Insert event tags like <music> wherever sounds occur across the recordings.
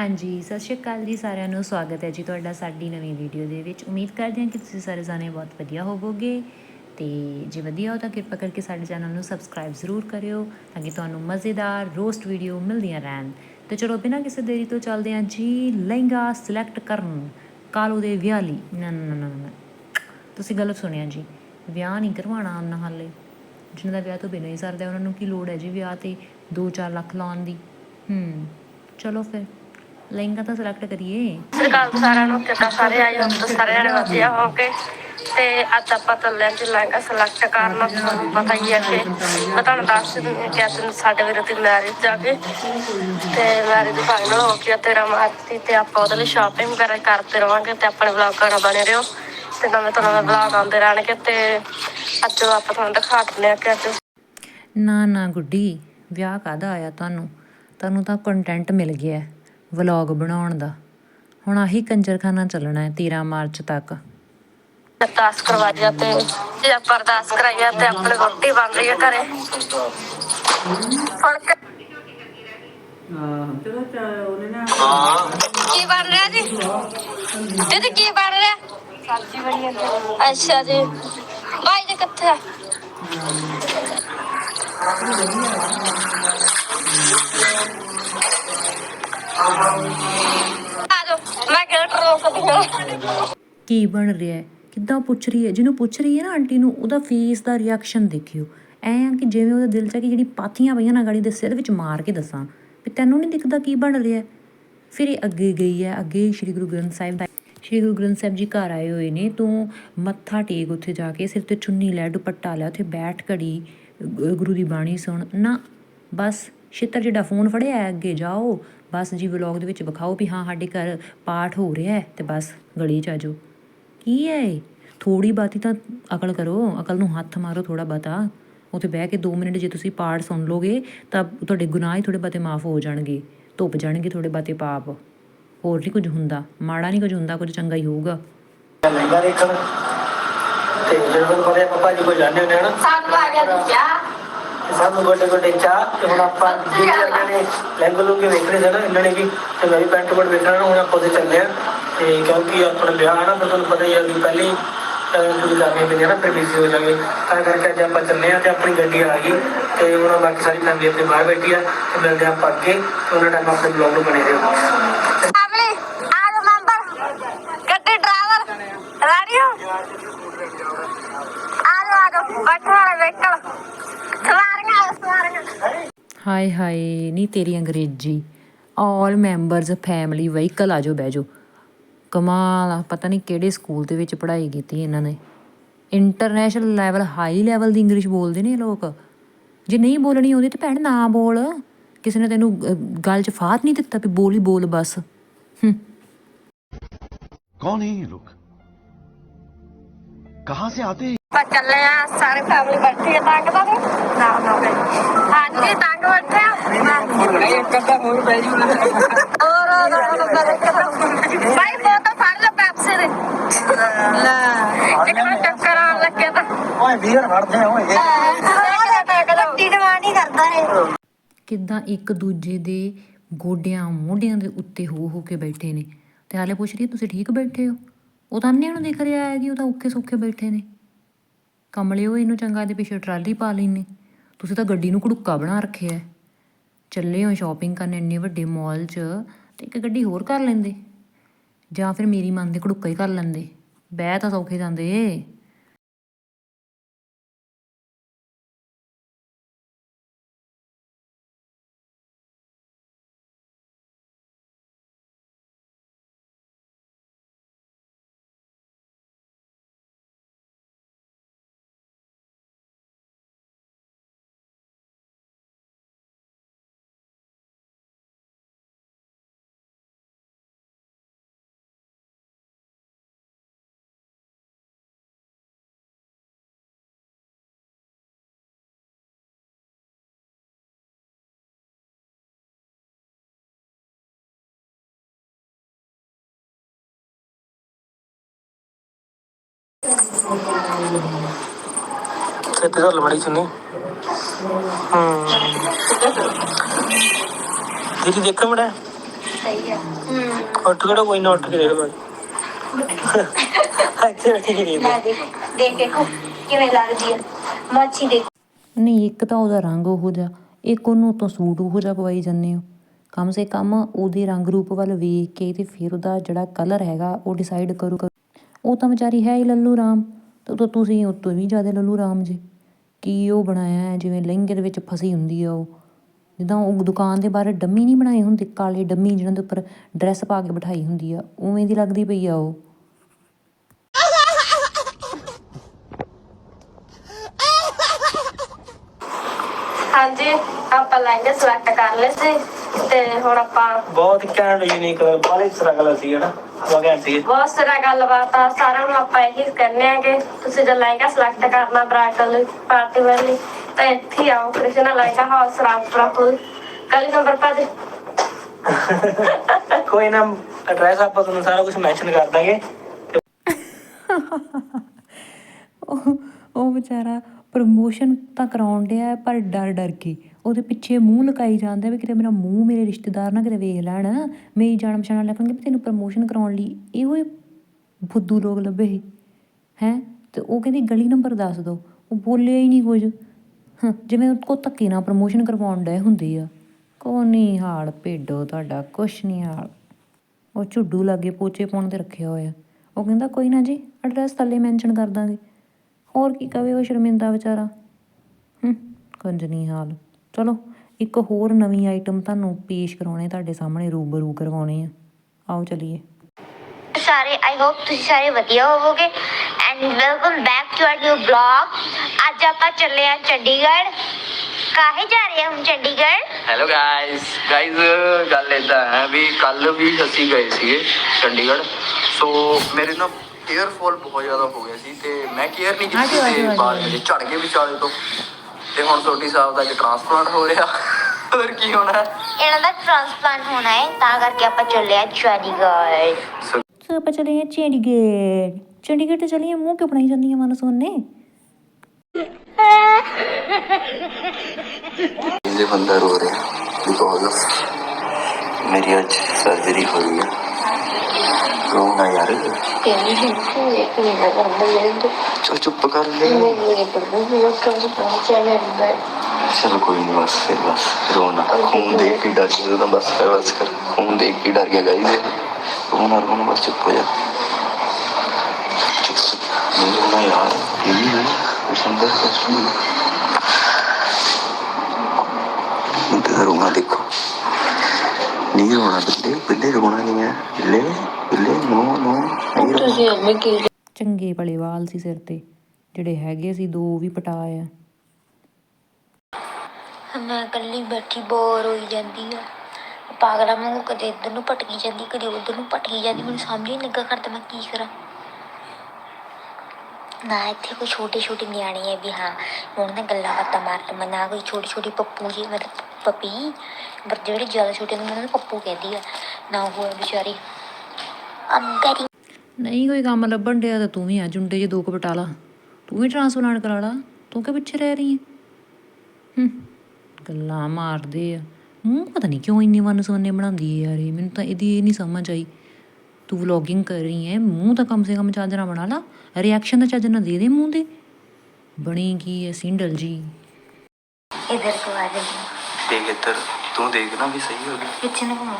ਹਾਂਜੀ, ਸਤਿ ਸ਼੍ਰੀ ਅਕਾਲ ਜੀ ਸਾਰਿਆਂ ਨੂੰ। ਸਵਾਗਤ ਹੈ ਜੀ ਤੁਹਾਡਾ ਸਾਡੀ ਨਵੀਂ ਵੀਡੀਓ ਦੇ ਵਿੱਚ। ਉਮੀਦ ਕਰਦੇ ਹਾਂ ਕਿ ਤੁਸੀਂ ਸਾਰੇ ਜਾਣੇ ਬਹੁਤ ਵਧੀਆ ਹੋਵੋਗੇ। ਤੇ ਜੇ ਵਧੀਆ ਹੋ ਤਾਂ ਕਿਰਪਾ ਕਰਕੇ ਸਾਡੇ ਚੈਨਲ ਨੂੰ ਸਬਸਕ੍ਰਾਈਬ ਜ਼ਰੂਰ ਕਰਿਓ ਤਾਂ ਕਿ ਤੁਹਾਨੂੰ ਮਜ਼ੇਦਾਰ ਰੋਸਟ ਵੀਡੀਓ ਮਿਲਦੀਆਂ ਰਹਿਣ। ਤੇ ਚਲੋ, ਬਿਨਾਂ ਕਿਸੇ ਦੇਰੀ ਤੋਂ ਚੱਲਦੇ ਹਾਂ ਜੀ। ਲਹਿੰਗਾ ਸਿਲੈਕਟ ਕਰਨ। ਕਾਲੂ ਦੇ ਵਿਆਹ ਲਈ ਨਾ ਨਾ ਨਾ ਨਾ ਤੁਸੀਂ ਗਲਤ ਸੁਣਿਆ ਜੀ। ਵਿਆਹ ਨਹੀਂ ਕਰਵਾਉਣਾ ਉਹਨਾਂ ਹਾਲੇ। ਜਿਹਨਾਂ ਦਾ ਵਿਆਹ ਤੋਂ ਬਿਨਾਂ ਹੀ ਸਰਦਾ ਉਹਨਾਂ ਨੂੰ ਕੀ ਲੋੜ ਹੈ ਜੀ ਵਿਆਹ ਤੇ 2-4 ਲੱਖ ਲਾਉਣ ਦੀ? ਹੂੰ, ਚਲੋ ਫਿਰ। ਲਹਿੰਗਾ ਤਾਂ ਸਿਲੈਕਟ ਕਰੀਏ। ਸਤਿ ਸ਼੍ਰੀ ਅਕਾਲ ਸਾਰਿਆਂ ਨੂੰ ਕਿੱਦਾਂ ਸਾਰੇ ਆਏ ਹੋ? ਤਾਂ ਸਾਰੇ ਜਣੇ ਵਧੀਆ ਹੋਗੇ ਤੇ ਅੱਜ ਆਪਾਂ ਹਾਂ ਜੀ ਲਹਿੰਗਾ ਸਿਲੈਕਟ ਕਰਨ। ਤੁਹਾਨੂੰ ਪਤਾ ਹੀ ਹੈ ਕਿ ਮੈਂ ਤੁਹਾਨੂੰ ਦੱਸ ਦਿੰਦੀ ਕਿ ਅੱਜ ਸਾਡੇ ਵੀਰ ਦੀ ਮੈਰਿਜ ਜਾ ਕੇ ਤੇ ਮੈਰਿਜ ਫਾਈਨਲ ਹੋ ਗਿਆ ਤੇਰਾ ਮਾਰਚ ਦੀ ਤੇ ਆਪਾਂ ਉਹਦੇ ਲਈ ਸ਼ਾਪਿੰਗ ਵਗੈਰਾ ਕਰਦੇ ਰਵਾਂਗੇ ਤੇ ਆਪਣੇ ਵਲੌਗ ਕਰਾ ਬਣੇ ਰਹੋ। ਤੇ ਨਵੇਂ ਤੋਂ ਨਵੇਂ ਵਲੌਗ ਆਉਂਦੇ ਰਹਿਣਗੇ ਤੇ ਅੱਜ ਆਪਾਂ ਤੁਹਾਨੂੰ ਦਿਖਾ ਦਿੰਦੇ ਹਾਂ ਕਿ ਅੱਜ ਨਾ ਨਾ ਗੁੱਡੀ ਵਿਆਹ ਕਾਦਾ ਆਇਆ ਤੁਹਾਨੂੰ? ਤੁਹਾਨੂੰ ਤਾਂ ਕੰਟੈਂਟ ਮਿਲ ਗਿਆ। ਵਲੌਗ ਬਣਾਉਣ ਦਾ। ਹੁਣ ਆਹੀ ਕੰਜਰਖਾਨਾ ਚੱਲਣਾ ਹੈ 13 ਮਾਰਚ ਤੱਕ। ਅਰਦਾਸ ਕਰਵਾਇਆ ਤੇ ਜੇ ਆਪਾਂ ਅਰਦਾਸ ਕਰਾਈਆ ਤੇ ਆਪਣੀ ਰੋਟੀ ਬਣ ਰਹੀ ਹੈ ਘਰੇ। ਹੁਣ ਕ- ਚਲੋ ਚਾ- ਉਹਨੇ ਨਾ ਕੀ ਬਣ ਰਿਹਾ ਜੀ? ਦੀਦੀ ਕੀ ਬਣ ਰਿਹਾ? ਸਬਜ਼ੀ ਬਣੀ ਹੈ ਅੱਛਾ ਜੀ। ਭਾਈ ਜੀ ਕਿੱਥੇ ਆ? ਆ ਮੈਂ ਗੇਟ ਰੋਕਦੀ ਕੀ ਬਣ ਰਿਹਾ ਹੈ? ਕਿੱਦਾਂ ਪੁੱਛ ਰਹੀ ਹੈ? ਜਿਹਨੂੰ ਪੁੱਛ ਰਹੀ ਹੈ ਨਾ ਆਂਟੀ ਨੂੰ, ਉਹਦਾ ਫੇਸ ਦਾ ਰਿਐਕਸ਼ਨ ਦੇਖਿਓ। ਐ ਆ ਕਿ ਜਿਵੇਂ ਉਹਦੇ ਦਿਲ 'ਚ ਕਿ ਜਿਹੜੀ ਪਾਥੀਆਂ ਪਈਆਂ ਨਾ ਗਾੜੀ ਦੇ ਸਿਰ ਵਿੱਚ ਮਾਰ ਕੇ ਦੱਸਾਂ। ਵੀ ਤੈਨੂੰ ਨਹੀਂ ਦਿਖਦਾ ਕੀ ਬਣ ਰਿਹਾ ਫਿਰ ਇਹ ਅੱਗੇ ਗਈ ਹੈ, ਅੱਗੇ ਸ਼੍ਰੀ ਗੁਰੂ ਗ੍ਰੰਥ ਸਾਹਿਬ ਦਾ ਸ਼੍ਰੀ ਗੁਰੂ ਗ੍ਰੰਥ ਸਾਹਿਬ ਜੀ ਘਰ ਆਏ ਹੋਏ ਨੇ, ਤੂੰ ਮੱਥਾ ਟੇਕ ਉੱਥੇ ਜਾ ਕੇ, ਸਿਰ ਤੇ ਚੁੰਨੀ ਲੈ, ਦੁਪੱਟਾ ਲੈ, ਉੱਥੇ ਬੈਠ ਘੜੀ ਗੁਰੂ ਦੀ ਬਾਣੀ ਸੁਣ। ਨਾ, ਬਸ, ਛਿੱਤਰ ਜਿਹੜਾ ਫੋਨ ਫੜਿਆ ਅੱਗੇ ਜਾਓ। ਬਸ ਜੀ ਵਲੌਗ ਦੇ ਵਿੱਚ ਵਿਖਾਓ ਵੀ ਹਾਂ ਸਾਡੇ ਘਰ ਪਾਠ ਹੋ ਰਿਹਾ ਹੈ ਤੇ ਬਸ ਗਲੀ ਚ ਆ ਜਾਓ। ਕੀ ਹੈ ਥੋੜੀ ਬਾਤੀ ਤਾਂ ਅਕਲ ਕਰੋ ਅਕਲ ਨੂੰ ਹੱਥ ਮਾਰੋ ਥੋੜਾ ਬਾਤਾ ਉੱਥੇ ਬਹਿ ਕੇ 2 ਮਿੰਟ ਜੇ ਤੁਸੀਂ ਪਾਠ ਸੁਣ ਲੋਗੇ ਤਾਂ ਤੁਹਾਡੇ ਗੁਨਾਹ ਹੀ ਥੋੜੇ ਬਾਤੇ ਮਾਫ ਹੋ ਜਾਣਗੇ ਧੁੱਪ ਜਾਣਗੇ ਥੋੜੇ ਬਾਤੇ ਪਾਪ। ਹੋਰ ਨਹੀਂ ਕੁਝ ਹੁੰਦਾ ਮਾੜਾ ਨਹੀਂ ਕੁਝ ਹੁੰਦਾ ਕੁਝ ਚੰਗਾ ਹੀ ਹੋਊਗਾ। ਤੇ ਜਦੋਂ ਕੋਲੇ ਪਾਪਾ ਜੀ ਕੋ ਜਾਂਦੇ ਹੁੰਦੇ ਹਨ ਸਾਨੂੰ ਆ ਗਿਆ ਸਾਨੂੰ ਗੋਡੇ ਗੋਡੇ ਚਾਹ ਤੇ ਹੁਣ ਆਪਾਂ ਜਿਹੜੇ ਵਰਗੇ ਨੇ ਲਹਿੰਗਾ ਲੁੰਗੇ ਵੇਖਣੇ ਸੀ ਨਾ ਇਹਨਾਂ ਨੇ ਵੀ ਤੇ ਮੇਰੀ ਪੈਂਟ ਕੋਟ ਵੇਖਣਾ ਹੁਣ ਆਪਾਂ ਉਹਦੇ ਚੱਲੇ ਆ ਤੇ ਕਿਉਂਕਿ ਆਪਣਾ ਵਿਆਹ ਹੈ ਨਾ ਤਾਂ ਤੁਹਾਨੂੰ ਪਤਾ ਹੀ ਹੈ ਕਿ ਪਹਿਲੇ ਸ਼ੁਰੂ ਕਰਨੇ ਪੈਂਦੇ ਆ ਨਾ ਫਿਰ ਬਿਜ਼ੀ ਹੋ ਜਾਗੇ। ਤਾਂ ਕਰਕੇ ਅੱਜ ਆਪਾਂ ਚੱਲੇ ਆ ਤੇ ਆਪਣੀ ਗੱਡੀ ਆ ਗਈ ਤੇ ਹੁਣ ਬਾਕੀ ਸਾਰੀ ਫੈਮਿਲੀ ਆਪਣੇ ਬਾਹਰ ਬੈਠੀ ਆ ਤੇ ਮਿਲਦੇ ਆ ਆਪਾਂ ਅੱਗੇ ਤੇ ਉਹਨਾਂ ਟਾਈਮ ਆਪਣੇ ਬਲੌਗ ਨੂੰ ਬਣੇ ਰਹੋ। ਫੈਮਿਲੀ ਆ ਜਾਓ ਮੈਂਬਰ ਗੱਡੀ ਡਰਾਈਵਰ ਰੈਡੀ ਹੋ? ਆ ਜਾਓ ਆ ਜਾਓ ਬੈਠੋ ਵਾਲੇ ਵਹੀਕਲ ਸਵਾਰੀਆਂ ਸਵਾਰੀਆਂ ਹਾਏ ਹਾਏ ਨਹੀਂ ਤੇਰੀ ਅੰਗਰੇਜ਼ੀ ਆਲ ਮੈਂਬਰਸ ਫੈਮਿਲੀ ਵਹੀਕਲ ਆਜੋ ਬਹਿ ਜਾਓ ਕਮਾਲ ਆ ਪਤਾ ਨਹੀਂ ਕਿਹੜੇ ਸਕੂਲ ਦੇ ਵਿੱਚ ਪੜ੍ਹਾਈ ਕੀਤੀ ਇਹਨਾਂ ਨੇ ਇੰਟਰਨੈਸ਼ਨਲ ਲੈਵਲ ਹਾਈ ਲੈਵਲ ਦੀ ਇੰਗਲਿਸ਼ ਬੋਲਦੇ ਨੇ ਇਹ ਲੋਕ ਜੇ ਨਹੀਂ ਬੋਲਣੀ ਉਹਦੀ ਤੇ ਭੈਣ ਨਾ ਬੋਲ ਕਿਸੇ ਨੇ ਤੈਨੂੰ ਅਹ, ਗੱਲ 'ਚ ਫਾਤ ਨਹੀਂ ਦਿੱਤਾ ਵੀ ਬੋਲ ਹੀ ਬੋਲ ਬਸ ਹੂੰ कौन है ये लोग कहाँ से आते हैं ਆਪਾਂ ਚੱਲੇ ਆ ਸਾਰੇ ਫੈਮਿਲੀ ਬੈਠੀ ਹੈ ਤੰਗ ਤਾਂ ਨਹੀਂ ਨਾ ਨਾ ਹਾਂਜੀ ਤੰਗ ਬੈਠੇ ਆ ਇੱਕ ਅੱਧਾ ਹੋਰ ਪੈ ਜੂ ਔਰ ਭਾਈ ਫੋਟੋ ਫੜ ਲੈ ਪੈਪਸੀ ਦੇ ਲੈ ਕਿਹੜਾ ਚੱਕਰ ਆਉਣ ਲੱਗੇ ਤਾਂ ਓਏ ਵੀਰ ਫੜਦੇ ਓਏ ਗੱਡੀ ਡਿਮਾਂਡ ਕਰਦਾ ਹੈ ਕਿੱਦਾਂ ਇੱਕ ਦੂਜੇ ਦੇ ਗੋਡਿਆਂ, ਮੋਢਿਆਂ ਦੇ ਉੱਤੇ ਹੋ ਹੋ ਕੇ ਬੈਠੇ ਨੇ? ਤੇ ਹਾਲੇ ਪੁੱਛ ਰਹੀ ਤੁਸੀਂ ਠੀਕ ਬੈਠੇ ਹੋ? ਉਹ ਤਾਂ ਅੰਨਿਆਂ ਨੂੰ ਦਿਖ ਰਿਹਾ ਹੈ ਕਿ ਉਹ ਤਾਂ ਔਖੇ ਸੌਖੇ ਬੈਠੇ ਨੇ। ਕਮਲਿਓ ਇਹਨੂੰ ਚੰਗਾ ਦੇ ਪਿੱਛੇ ਟਰਾਲੀ ਪਾ ਲੈਨੇ ਤੁਸੀਂ ਤਾਂ ਗੱਡੀ ਨੂੰ ਘੜੁੱਕਾ ਬਣਾ ਰੱਖਿਆ ਚੱਲੇ ਹੋ ਸ਼ਾਪਿੰਗ ਕਰਨ ਇੰਨੇ ਵੱਡੇ ਮਾਲ 'ਚ ਤੇ ਇੱਕ ਗੱਡੀ ਹੋਰ ਕਰ ਲੈਂਦੇ। ਜਾਂ ਫਿਰ ਮੇਰੀ ਮਨ ਦੇ ਘੜੁੱਕਾ ਹੀ ਕਰ ਲੈਂਦੇ। ਬਹਿ ਤਾਂ ਸੌਖੇ ਜਾਂਦੇ। ਗੱਲ ਬੜੀ ਸੁਣੀ। ਹੂੰ। ਦੀਦੀ ਦੇਖੋ ਮੜਾ। ਸਹੀ ਆ। ਹੂੰ। ਉੱਠ ਕਿਹੜਾ ਕੋਈ ਨਾ ਉੱਠ ਕੇ ਦੇਖ ਬਾਈ ਇੱਥੇ ਬੈਠੀ ਕੀ ਮੈਂ ਦੇਖ ਦੇਖ ਕਿਵੇਂ ਲੱਗਦੀ ਆ। ਮੱਛੀ ਦੇਖ। ਨਹੀਂ ਇੱਕ ਤਾਂ ਉਹਦਾ ਰੰਗ ਉਹੋ ਜਿਹਾ ਇੱਕ ਉਹਨੂੰ ਤੋਂ ਸੂਟ ਉਹੋ ਜਿਹਾ ਪਵਾਈ ਜਾਂਦੇ ਹੋ। ਕਮ ਸੇ ਕਮ ਉਹਦੇ ਰੰਗ ਰੂਪ ਵੱਲ ਵੇਖ ਕੇ ਤੇ ਫਿਰ ਉਹਦਾ ਜਿਹੜਾ ਕਲਰ ਹੈਗਾ ਉਹ ਡਿਸਾਈਡ ਕਰੂ। ਉਹ ਤਾਂ ਵਿਚਾਰੀ ਹੈ ਹੀ ਲੱਲੂ ਰਾਮ। ਤੇ ਉਦੋਂ ਤੁਸੀਂ ਉਹ ਤੋਂ ਵੀ ਜ਼ਿਆਦਾ ਲੱਲੂ ਰਾਮ ਜੀ। ਕੀ ਉਹ ਬਣਾਇਆ ਹੈ? ਜਿਵੇਂ ਲਹਿੰਗੇ ਦੇ ਵਿੱਚ ਫਸੀ ਹੁੰਦੀ ਆ ਉਹ। ਜਿੱਦਾਂ ਉਹ ਦੁਕਾਨ ਦੇ ਬਾਹਰ ਡੰਮੀ ਨਹੀਂ ਬਣਾਏ ਹੁੰਦੇ ਕਾਲੇ ਡੰਮੀ ਜਿਹਨਾਂ ਦੇ ਉੱਪਰ ਡਰੈਸ ਪਾ ਕੇ ਬਿਠਾਈ ਹੁੰਦੀ ਆ ਉਵੇਂ ਦੀ ਲੱਗਦੀ ਪਈ ਆ ਉਹ। ਹਾਂਜੀ ਆਪਾਂ ਲਹਿੰਗੇ ਸਿਲੈਕਟ ਕਰ ਲਏ ਸੀ ਤੇ ਹੁਣ ਆਪਾਂ ਬਹੁਤ ਘੈਂਟ ਯੂਨੀਕ ਬਾਲੇ ਸਟਰਗਲ ਸੀ ਹਨਾ? ਬਹੁਤ ਘੈਂਟ ਸੀ ਬਹੁਤ ਸਾਰਾ ਗੱਲਬਾਤ ਆ ਸਾਰਿਆਂ ਨੂੰ ਆਪਾਂ ਇਹੀ ਕਹਿੰਦੇ ਆ ਕਿ ਤੁਸੀਂ ਜੇ ਲਹਿੰਗਾ ਸਿਲੈਕਟ ਕਰਨਾ ਬ੍ਰਾਈਡਲ ਪਾਰਟੀ ਵੇਅਰ ਲਈ ਤਾਂ ਇੱਥੇ ਹੀ ਆਓ ਕ੍ਰਿਸ਼ਨਾ ਲਹਿੰਗਾ ਹਾਊਸ ਰਾਮਪੁਰਾ ਪੁਲ। ਗਲੀ ਨੰਬਰ 5 <laughs> ਕੋਈ ਨਾ ਐਡਰੈਸ ਆਪਾਂ ਤੁਹਾਨੂੰ ਸਾਰਾ ਕੁਝ ਮੈਂਸ਼ਨ ਕਰ ਦਾਂਗੇ। ਉਹ ਵਿਚਾਰਾ ਪ੍ਰਮੋਸ਼ਨ ਤਾਂ ਕਰਾਉਣ ਡਿਆ ਪਰ ਡਰ ਡਰ ਕੇ। ਉਹਦੇ ਪਿੱਛੇ ਮੂੰਹ ਲੁਕਾਈ ਜਾਂਦਾ ਵੀ ਕਿਤੇ ਮੇਰਾ ਮੂੰਹ ਮੇਰੇ ਰਿਸ਼ਤੇਦਾਰ ਨਾ ਕਿਤੇ ਵੇਖ ਲੈਣ, ਮੇਰੀ ਜਾਣ ਪਛਾਣ ਲੱਗਣਗੇ ਵੀ ਤੈਨੂੰ ਪ੍ਰਮੋਸ਼ਨ ਕਰਾਉਣ ਲਈ ਇਹੋ ਹੀ ਫੁੱਦੂ ਲੋਕ ਲੱਭੇ ਸੀ। ਹੈ? ਤੇ ਉਹ ਕਹਿੰਦੀ ਗਲੀ ਨੰਬਰ ਦੱਸ ਦੋ। ਉਹ ਬੋਲਿਆ ਹੀ ਨਹੀਂ ਕੁਝ। ਹਾਂ, ਜਿਵੇਂ ਕੋ ਧੱਕੇ ਨਾਲ ਪ੍ਰਮੋਸ਼ਨ ਕਰਵਾਉਣ ਡਏ ਹੁੰਦੇ ਆ। ਕੋ ਨਹੀਂ ਹਾਲ ਭੇਡੋ, ਤੁਹਾਡਾ ਕੁਛ ਨਹੀਂ ਹਾਲ। ਉਹ ਝੁੱਡੂ ਲਾਗੇ ਪੋਚੇ ਪਾਉਣ ਤੇ ਰੱਖਿਆ ਹੋਇਆ। ਉਹ ਕਹਿੰਦਾ ਕੋਈ ਨਾ ਜੀ ਐਡਰੈਸ ਥੱਲੇ ਮੈਂਸ਼ਨ ਕਰ ਦਾਂਗੇ। ਹੋਰ ਕੀ ਕਵੇ ਉਹ ਸ਼ਰਮਿੰਦਾ ਵਿਚਾਰਾ। ਹੂੰ, ਕੁੰਜ ਨਹੀਂ ਹਾਲ। ਚਲੋ ਇੱਕ ਹੋਰ ਨਵੀਂ ਆਈਟਮ ਤੁਹਾਨੂੰ ਪੇਸ਼ ਕਰਾਉਣੇ ਤੁਹਾਡੇ ਸਾਹਮਣੇ ਰੂਬਰੂ ਕਰਵਾਉਣੇ ਆ। ਆਓ ਚਲੀਏ। ਸਾਰੇ ਆਈ ਹੋਪ ਤੁਸੀਂ ਸਾਰੇ ਵਧੀਆ ਹੋਵੋਗੇ। And welcome back to our new blog ਅੱਜ ਆਪਾਂ ਚੱਲੇ ਆ ਚੰਡੀਗੜ੍ਹ। ਕਾਹੇ ਜਾ ਰਹੇ ਹਾਂ ਹੁਣ ਚੰਡੀਗੜ੍ਹ? ਹੈਲੋ ਗਾਇਸ ਗਾਇਸ ਗੱਲ ਇਦਾਂ ਹੈ ਵੀ ਕੱਲ ਵੀ ਅਸੀਂ ਗਏ ਸੀਗੇ ਚੰਡੀਗੜ੍ਹ। ਸੋ ਮੇਰੇ ਨਾ ਏਅਰ ਫਾਲ ਬਹੁਤ ਜ਼ਿਆਦਾ ਹੋ ਗਿਆ ਸੀ ਤੇ ਮੈਂ ਕੇਅਰ ਨਹੀਂ ਕੀਤੀ ਤੇ ਆਜੋ। ਮੇਰੇ ਝੜ ਗਏ ਵਿਚਾਲੇ ਤੋਂ। ਤੇ ਹੁਣ ਸੋਢੀ ਸਾਹਿਬ ਦਾ ਅੱਜ ਟ੍ਰਾਂਸਪਲਾਂਟ ਹੋ ਰਿਹਾ। ਹੋਰ ਕੀ ਹੋਣਾ ਹੈ? ਇਹਨਾਂ ਦਾ ਟ੍ਰਾਂਸਪਲਾਂਟ ਹੋਣਾ ਹੈ ਤਾਂ ਕਰਕੇ ਆਪਾਂ ਚੱਲੇ ਆ ਚੰਡੀਗੜ੍ਹ। ਸੋ ਸੋ ਆਪਾਂ ਚਲੇ ਆ ਚੰਡੀਗੜ੍ਹ। ਚੰਡੀਗੜ੍ਹ ਤੇ ਚਲੀਏ ਮੂੰਹ ਕਿਉਂ ਬਣਾਈ ਜਾਂਦੀਆਂ ਮਨ ਸੋਨੇ ਇਹਦੇ ਬੰਦਾ ਰੋ ਰਿਹਾ ਬਿਕੋਜ਼ ਆਫ ਮੇਰੀ ਅੱਜ ਸਰਜਰੀ ਹੋਈ ਹੈ। ਰੋਣਾ ਯਾਰ ਚਲ ਚੁੱਪ ਕਰ ਲੈ ਚਲ ਕੋਈ ਨਹੀਂ ਬਸ ਫਿਰ ਬਸ ਰੋਣਾ ਖੂਨ ਦੇਖ ਕੇ ਡਰ ਗਿਆ ਤਾਂ ਬਸ ਫਿਰ ਬਸ ਕਰ ਖੂਨ ਦੇਖ ਕੇ ਡਰ ਗਿਆ ਗਾਈ ਦੇ ਰੋਣਾ ਰੋਣਾ ਬਸ ਚੁੱਪ ਹੋ ਜਾ ਚੁੱਪ ਨਹੀਂ ਰੋਣਾ ਯਾਰ ਇਹ ਵੀ ਹੈ ਅੰਦਰ ਕੁਛ ਨਹੀਂ ਇੰਤਜ਼ਾਰ ਰੋਣਾ ਦੇਖੋ ਨਹੀਂ ਰੋਣਾ ਬਿੱਲੇ ਬਿੱਲੇ ਰੋਣਾ ਨਹੀਂ ਹੈ। ਬਿੱਲੇ ਬਿੱਲੇ ਨੋ ਨੋ ਨਹੀਂ ਰੋਣਾ ਤੁਸੀਂ ਅੰਮੀ ਕੀ ਚੰਗੇ ਭਲੇ ਵਾਲ ਸੀ ਸਿਰ ਤੇ ਜਿਹੜੇ ਹੈਗੇ ਸੀ ਦੋ ਉਹ ਵੀ ਪਟਾਏ ਆ। ਮੈਂ ਇਕੱਲੀ ਬੈਠੀ ਬੋਰ ਹੋਈ ਜਾਂਦੀ ਆ। ਪਾਗਲਾ ਵਾਂਗੂ ਕਦੇ ਇੱਧਰ ਨੂੰ ਭਟਕੀ ਜਾਂਦੀ ਕਦੇ ਉੱਧਰ ਨੂੰ ਭਟਕੀ ਜਾਂਦੀ। ਮੈਨੂੰ ਸਮਝ ਹੀ ਨਹੀਂ ਲੱਗਾ ਕਰਦਾ ਮੈਂ ਕੀ ਕਰਾਂ। ਨਾ ਇੱਥੇ ਕੋਈ ਛੋਟੇ ਛੋਟੇ ਨਿਆਣੇ ਹੈ ਵੀ ਹਾਂ ਉਹਨਾਂ ਨਾਲ ਗੱਲਾਂ ਬਾਤਾਂ ਮਾਰ ਲਵਾਂ ਨਾ ਕੋਈ ਛੋਟੀ ਛੋਟੀ ਪੱਪੂ ਜੀ ਮਤਲਬ ਪਪੀ ਪਰ ਜਿਹੜੇ ਜ਼ਿਆਦਾ ਛੋਟੇ ਹੁੰਦੇ ਉਹਨਾਂ ਨੂੰ ਪੱਪੂ ਕਹਿੰਦੀ ਆ। ਨਾ ਉਹ ਵਿਚਾਰੀ। ਅੰਗਰੀ ਨਹੀਂ ਕੋਈ ਕੰਮ ਲੱਭਣ ਡਿਆ ਤਾਂ ਤੂੰ ਵੀ ਆ ਜੁੰਡੇ ਜੇ ਦੋ ਕੁ ਪਟਾ ਲਾ। ਤੂੰ ਵੀ ਟ੍ਰਾਂਸਪਲਾਂਟ ਕਰਾ ਲਾ ਤੂੰ ਕਿ ਪਿੱਛੇ ਰਹਿ ਰਹੀ ਹੈ ਹੂੰ ਗੱਲਾਂ ਮਾਰਦੇ ਆ। ਮੂੰਹ ਪਤਾ ਨਹੀਂ ਕਿਉਂ ਇੰਨੇ ਮਨ ਸੋਨੇ ਬਣਾਉਂਦੀ ਹੈ ਯਾਰ ਇਹ ਮੈਨੂੰ ਤਾਂ ਇਹਦੀ ਇਹ ਨਹੀਂ ਸਮਝ ਆਈ। ਤੂੰ ਵਲੌਗਿੰਗ ਕਰ ਰਹੀ ਹੈ ਮੂੰਹ ਤਾਂ ਕਮ ਸੇ ਕਮ ਚੱਜ ਨਾਲ ਬਣਾ ਲਾ ਰਿਐਕਸ਼ਨ ਤਾਂ ਚੱਜ ਨਾਲ ਦੇ ਦੇ ਮੂੰਹ ਦੇ ਬਣੀ ਕੀ ਹੈ ਸਿੰਡਲ ਜੀ। ਇਧਰ ਕੋ ਆ ਜਾ। ਦੇਖ ਇੱਧਰ ਤੂੰ ਦੇਖਣਾ ਵੀ ਸਹੀ ਹੋ ਗਈ ਪਿੱਛੇ ਨੂੰ ਘੁੰਮੋ।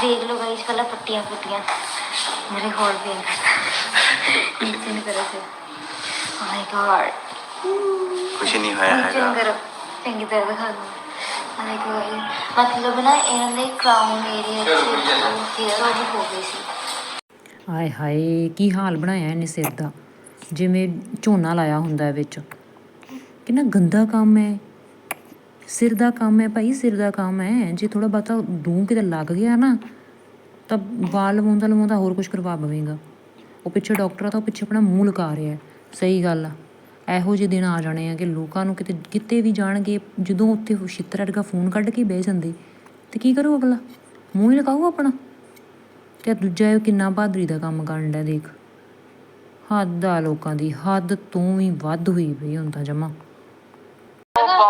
ਦੇਖ ਲਓ ਗਾਈਸ ਪਹਿਲਾਂ ਪੱਟੀਆਂ ਪੁੱਟੀਆਂ। ਮੇਰੇ ਹੋਰ ਵੀ ਨੀਚੇ ਨੂੰ ਕਰੋ ਸੇ ਓ ਮਾਈ ਗॉड ਕੁਛ ਨਹੀਂ ਹੋਇਆ ਨੀਚੇ ਨੂੰ ਹੈਗਾ ਕਰੋ। ਚੰਗੀ ਤਰ੍ਹਾਂ ਦਿਖਾ ਦੋ ਮਾਈ ਗॉड ਮਤਲਬ ਨਾ ਇਹਨਾਂ ਦੇ ਕਰਾਊਨ ਏਰੀਆ ਚ ਫੇਰ ਉਹ ਹੋ ਗਈ ਸੀ। ਹਾਏ ਹਾਏ ਕੀ ਹਾਲ ਬਣਾਇਆ ਇਹਨੇ ਸਿਰ ਦਾ? ਜਿਵੇਂ ਝੋਨਾ ਲਾਇਆ ਹੁੰਦਾ ਹੈ ਵਿੱਚ। ਕਿੰਨਾ ਗੰਦਾ ਕੰਮ ਹੈ। ਸਿਰ ਦਾ ਕੰਮ ਹੈ ਭਾਈ, ਸਿਰ ਦਾ ਕੰਮ ਹੈ। ਜੇ ਥੋੜਾ ਬਹੁਤਾ ਦੂੰ ਕਿਤੇ ਲੱਗ ਗਿਆ ਨਾ, ਤਾਂ ਵਾਲ ਲਵਾਉਂਦਾ ਲਵਾਉਂਦਾ ਹੋਰ ਕੁਝ ਕਰਵਾ ਪਵੇਗਾ ਉਹ ਪਿੱਛੇ ਡਾਕਟਰ ਆ ਤਾਂ ਉਹ ਪਿੱਛੇ ਆਪਣਾ ਮੂੰਹ ਲਗਾ ਰਿਹਾ ਸਹੀ ਗੱਲ ਆ। ਇਹੋ ਜਿਹੇ ਦਿਨ ਆ ਜਾਣੇ ਆ ਕਿ ਲੋਕਾਂ ਨੂੰ ਕਿਤੇ ਕਿਤੇ ਵੀ ਜਾਣਗੇ, ਜਦੋਂ ਉੱਥੇ ਉਹ ਛਿੱਤਰ ਵਰਗਾ ਫੋਨ ਕੱਢ ਕੇ ਬਹਿ ਜਾਂਦੇ। ਤੇ ਕੀ ਕਰੂ ਅਗਲਾ? ਮੂੰਹ ਹੀ ਲਗਾਊ ਆਪਣਾ। ਤੇ ਦੂਜਾ ਇਹ ਕਿੰਨਾ ਬਹਾਦਰੀ ਦਾ ਕੰਮ ਕਰਨ ਡਿਆ ਦੇਖ। ਹੱਦ ਆ ਲੋਕਾਂ ਦੀ, ਹੱਦ ਤੋਂ ਵੀ ਵੱਧ ਹੋਈ ਪਈ ਹੁੰਦਾ ਤਾਂ ਜਮਾ।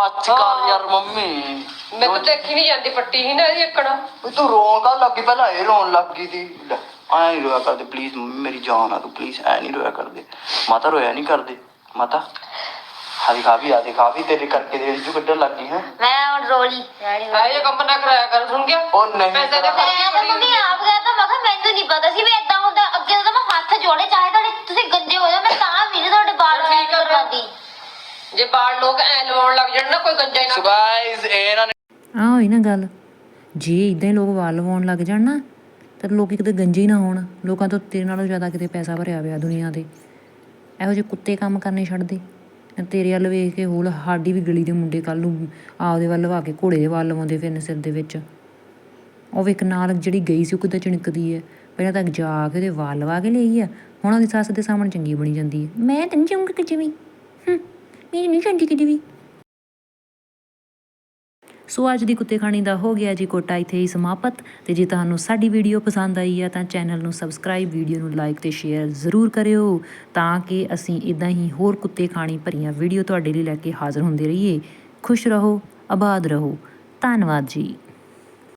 ਬਸ ਕਰ ਯਾਰ ਮੰਮੀ। ਮੈਂ ਤਾਂ ਦੇਖੀ ਨਹੀਂ ਜਾਂਦੀ ਪੱਟੀ ਹੀ ਨਾ ਇਹਦੀ ਏਕੜਾ ਓਏ ਤੂੰ ਰੋਣ ਕਾ ਲੱਗੀ ਪਹਿਲਾਂ ਇਹ ਰੋਣ ਲੱਗ ਗਈ ਸੀ। ਲੈ ਐ ਨਹੀਂ ਰੋਇਆ ਕਰਦੇ ਪਲੀਜ਼ ਮੇਰੀ ਜਾਨ ਆ ਤੂੰ ਪਲੀਜ਼ ਐ ਨਹੀਂ ਰੋਇਆ ਕਰਦੇ। ਮਾਤਾ ਰੋਇਆ ਨਹੀਂ ਕਰਦੇ। ਮਾਤਾ ਹਾਦੀ ਖਾਵੀ ਆ ਦੇ ਖਾਵੀ ਤੇਰੇ ਕਰਕੇ ਦੇ ਜੂ ਕੱਢਣ ਲੱਗ ਗਈ ਹੈ? ਮੈਂ ਹੁਣ ਰੋਲੀ ਰੈਡੀ ਆ ਇਹ ਕੰਮ ਨਾ ਕਰਾਇਆ ਕਰ ਸੁਣ ਗਿਆ? ਉਹ ਨਹੀਂ ਪੈਸੇ ਦੇ ਮੈਂ ਖਰਚੇ ਤਾਂ ਮੰਮੀ ਆਪ ਗਿਆ ਤਾਂ ਮੈਂ ਕਿਹਾ ਮੈਨੂੰ ਨਹੀਂ ਪਤਾ ਸੀ ਵੀ ਇਦਾਂ ਹੁੰਦਾ ਅੱਗੇ ਤਾਂ ਮੈਂ ਹੱਥ ਜੋੜੇ ਚਾਹੇ ਤੁਹਾਡੇ ਤੁਸੀਂ ਗੰਦੇ ਹੋ ਜਾ ਮੈਂ ਤਾਂ ਵੀ ਨੀ ਤੁਹਾਡੇ ਬਾਲ ਠੀਕ। ਕਰਵਾਦੀ ਜੇ ਬਾਹਰ ਲੋਕ ਐ ਲਵਾਉਣ ਲੱਗ ਜਾਣ ਨਾ ਕੋਈ ਗੰਜਾ ਹੀ ਨਾ ਸੋ ਗਾਇਸ ਇਹਨਾਂ ਨੇ ਆਹ ਹੋਈ ਨਾ ਗੱਲ। ਜੇ ਇਦਾਂ ਹੀ ਲੋਕ ਵਾਲ ਲਵਾਉਣ ਲੱਗ ਜਾਣ ਨਾ ਤਾਂ ਲੋਕੀ ਕਿਤੇ ਗੰਜੇ ਹੀ ਨਾ ਹੋਣ। ਲੋਕਾਂ ਤੋਂ ਤੇਰੇ ਨਾਲੋਂ ਜ਼ਿਆਦਾ ਕਿਤੇ ਪੈਸਾ ਭਰਿਆ ਪਿਆ ਦੁਨੀਆ ਤੇ। ਇਹੋ ਜਿਹੇ ਕੁੱਤੇ ਕੰਮ ਕਰਨੇ ਛੱਡ ਦੇ। ਤੇਰੇ ਵੱਲ ਵੇਖ ਕੇ ਹੋਲ ਸਾਡੀ ਵੀ ਗਲੀ ਦੇ ਮੁੰਡੇ ਕੱਲ ਨੂੰ ਆਪਦੇ ਵੱਲ ਲਵਾ ਕੇ ਘੋੜੇ ਦੇ ਵੱਲ ਲਵਾਉਂਦੇ ਫਿਰਨ ਸਿਰ ਦੇ ਵਿੱਚ। ਉਹ ਵੇਖ ਨਾਲ ਜਿਹੜੀ ਗਈ ਸੀ ਉਹ ਕਿੱਦਾਂ ਚਿਣਕਦੀ ਹੈ। ਪਹਿਲਾਂ ਤਾਂ ਜਾ ਕੇ ਉਹਦੇ ਵਾਲ ਲਵਾ ਕੇ ਲਈ ਆ। ਹੁਣ ਉਹਦੀ ਸੱਸ ਦੇ ਸਾਹਮਣੇ ਚੰਗੀ ਬਣੀ ਜਾਂਦੀ ਹੈ। ਮੈਂ ਤਾਂ ਨਹੀਂ ਚਾਹੂੰਗੀ ਕਿ ਜਿਵੇਂ ਹੂੰ। ਮੇਰੀ ਨਹੀਂ ਚੰਗੀ ਕਿ ਜਿਵੇਂ ਸੋ ਅੱਜ ਦੀ ਕੁੱਤੇ ਖਾਣੀ ਦਾ ਹੋ ਗਿਆ ਜੀ ਕੋਟਾ, ਇੱਥੇ ਹੀ ਸਮਾਪਤ। ਤੇ ਜੇ ਤੁਹਾਨੂੰ ਸਾਡੀ ਵੀਡੀਓ ਪਸੰਦ ਆਈ ਆ, ਤਾਂ ਚੈਨਲ ਨੂੰ ਸਬਸਕ੍ਰਾਈਬ, ਵੀਡੀਓ ਨੂੰ ਲਾਈਕ ਤੇ ਸ਼ੇਅਰ ਜ਼ਰੂਰ ਕਰਿਓ, ਤਾਂ ਕਿ ਅਸੀਂ ਇਦਾਂ ਹੀ ਹੋਰ ਕੁੱਤੇ ਖਾਣੀ ਭਰੀਆਂ ਵੀਡੀਓ ਤੁਹਾਡੇ ਲਈ ਲੈ ਕੇ ਹਾਜ਼ਰ ਹੁੰਦੇ ਰਹੀਏ। ਖੁਸ਼ ਰਹੋ, ਆਬਾਦ ਰਹੋ। ਧੰਨਵਾਦ ਜੀ।